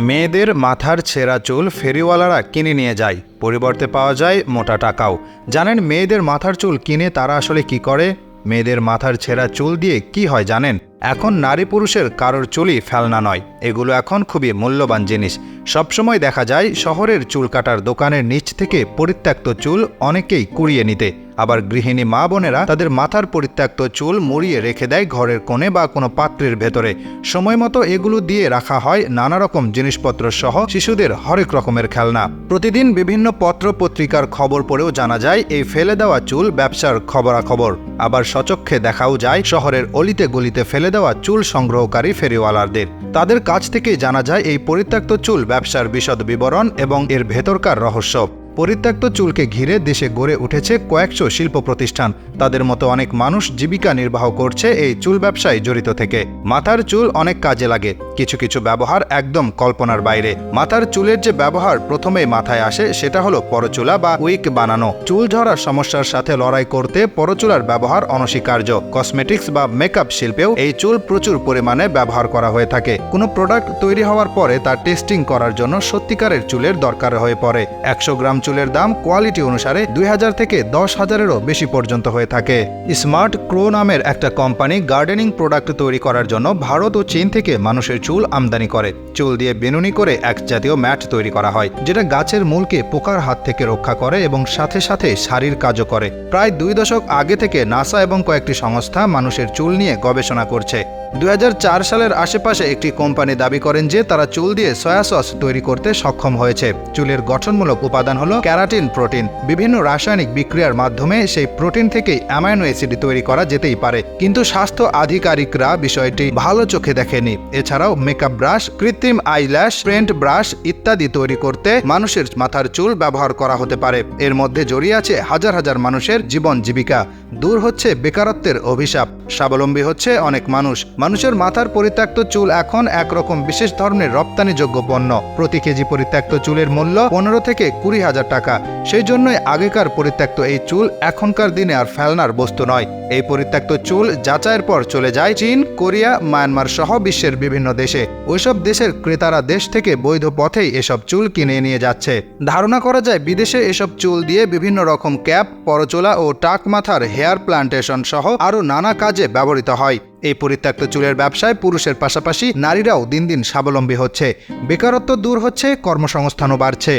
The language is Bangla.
মেয়েদের মাথার ছেঁড়া চুল ফেরিওয়ালারা কিনে নিয়ে যায়। পরিবর্তে পাওয়া যায় মোটা টাকাও। জানেন মেয়েদের মাথার চুল কিনে তারা আসলে কি করে? মেয়েদের মাথার ছেঁড়া চুল দিয়ে কি হয় জানেন? এখন নারী পুরুষের কারোর চুলই ফেলনা নয়। এগুলো এখন খুবই মূল্যবান জিনিস। সবসময় দেখা যায় শহরের চুল কাটার দোকানের নিচ থেকে পরিত্যক্ত চুল অনেকেই কুড়িয়ে নিতে। আবার গৃহিণী মা বোনেরা তাদের মাথার পরিত্যক্ত চুল মুড়িয়ে রেখে দেয় ঘরের কোণে বা কোনো পাত্রের ভেতরে। সময় মতো এগুলো দিয়ে রাখা হয় নানা রকম জিনিসপত্র সহ শিশুদের হরেক রকমের খেলনা। প্রতিদিন বিভিন্ন পত্র পত্রিকার খবর পড়েও জানা যায় এই ফেলে দেওয়া চুল ব্যবসার খবরাখবর। আবার সচক্ষে দেখাও যায় শহরের অলিতে গলিতে ফেলে দেওয়া চুল সংগ্রহকারী ফেরিওয়ালারদের তাদের কাছ থেকেই জানা যায় এই পরিত্যক্ত চুল ব্যবসার বিশদ বিবরণ এবং এর ভেতরকার রহস্য। পরিত্যক্ত চুলকে ঘিরে দেশে গড়ে উঠেছে কয়েকশো শিল্প প্রতিষ্ঠান। তাদের মতো অনেক মানুষ জীবিকা নির্বাহ করছে এই চুল ব্যবসায় জড়িত থেকে। মাথার চুল অনেক কাজে লাগে। কিছু কিছু ব্যবহার একদম কল্পনার বাইরে। মাথার চুলের যে ব্যবহার প্রথমেই মাথায় আসে সেটা হলো পরচুলা বা উইক বানানো। চুল ঝরার সমস্যার সাথে লড়াই করতে পরচুলার ব্যবহার অনস্বীকার্য। কসমেটিক্স বা মেকআপ শিল্পেও এই চুল প্রচুর পরিমাণে ব্যবহার করা হয়ে থাকে। কোনো প্রোডাক্ট তৈরি হওয়ার পরে তার টেস্টিং করার জন্য সত্যিকারের চুলের দরকার হয়ে পড়ে। একশো গ্রাম চুলের দাম কোয়ালিটি অনুসারে দুই হাজার থেকে দশ হাজারেরও বেশি পর্যন্ত হয়ে থাকে। স্মার্ট ক্রো নামের একটা কোম্পানি গার্ডেনিং প্রোডাক্ট তৈরি করার জন্য ভারত ও চীন থেকে মানুষের চুল আমদানি করে। চুল দিয়ে বেনুনি করে এক জাতীয় ম্যাট তৈরি করা হয়, যেটা গাছের মূলকে পোকার হাত থেকে রক্ষা করে এবং সাথে সাথে শাড়ির কাজও করে। প্রায় দুই দশক আগে থেকে নাসা এবং কয়েকটি সংস্থা মানুষের চুল নিয়ে গবেষণা করছে। দুই হাজার চার সালের আশেপাশে একটি কোম্পানি দাবি করেন যে তারা চুল দিয়ে সয়া সস তৈরি করতে সক্ষম হয়েছে। চুলের গঠনমূলক উপাদান হলো ক্যারাটিন প্রোটিন। বিভিন্ন রাসায়নিক বিক্রিয়ার মাধ্যমে সেই প্রোটিন থেকেই অ্যামাইনো অ্যাসিড তৈরি করা যেতেই পারে। কিন্তু স্বাস্থ্য আধিকারিকরা বিষয়টি ভালো চোখে দেখেনি। এছাড়াও মেকআপ ব্রাশ, কৃত্রিম আইল্যাশ, প্রেন্ট ব্রাশ ইত্যাদি তৈরি করতে মানুষের মাথার চুল ব্যবহার করা হতে পারে। এর মধ্যে জড়িয়ে আছে হাজার হাজার মানুষের জীবন জীবিকা। দূর হচ্ছে বেকারত্বের অভিশাপ। স্বাবলম্বী হচ্ছে অনেক মানুষ। মানুষের মাথার পরিত্যক্ত চুল এখন একরকম বিশেষ ধরনের রপ্তানিযোগ্য পণ্য। প্রতি কেজি পরিত্যক্ত চুলের মূল্য পনেরো থেকে কুড়ি হাজার টাকা। সেই জন্যই আগেকার পরিত্যক্ত এই চুল এখনকার দিনে আর ফেলনার বস্তু নয়। এই পরিত্যক্ত চুল যাচাইয়ের পর চলে যায় চীন, কোরিয়া, মায়ানমার সহ বিশ্বের বিভিন্ন দেশে। ওইসব দেশের ক্রেতারা দেশ থেকে বৈধ পথেই এসব চুল কিনে নিয়ে যাচ্ছে। ধারণা করা যায় বিদেশে এসব চুল দিয়ে বিভিন্ন রকম ক্যাপ, পরচোলা ও টাক মাথার হেয়ার প্লান্টেশন সহ আরও নানা কাজে ব্যবহৃত হয়। এই পরিত্যক্ত চুলের ব্যবসায় পুরুষের পাশাপাশি নারীরাও দিন দিন স্বাবলম্বী হচ্ছে। বেকারত্ব দূর হচ্ছে, কর্মসংস্থানও বাড়ছে।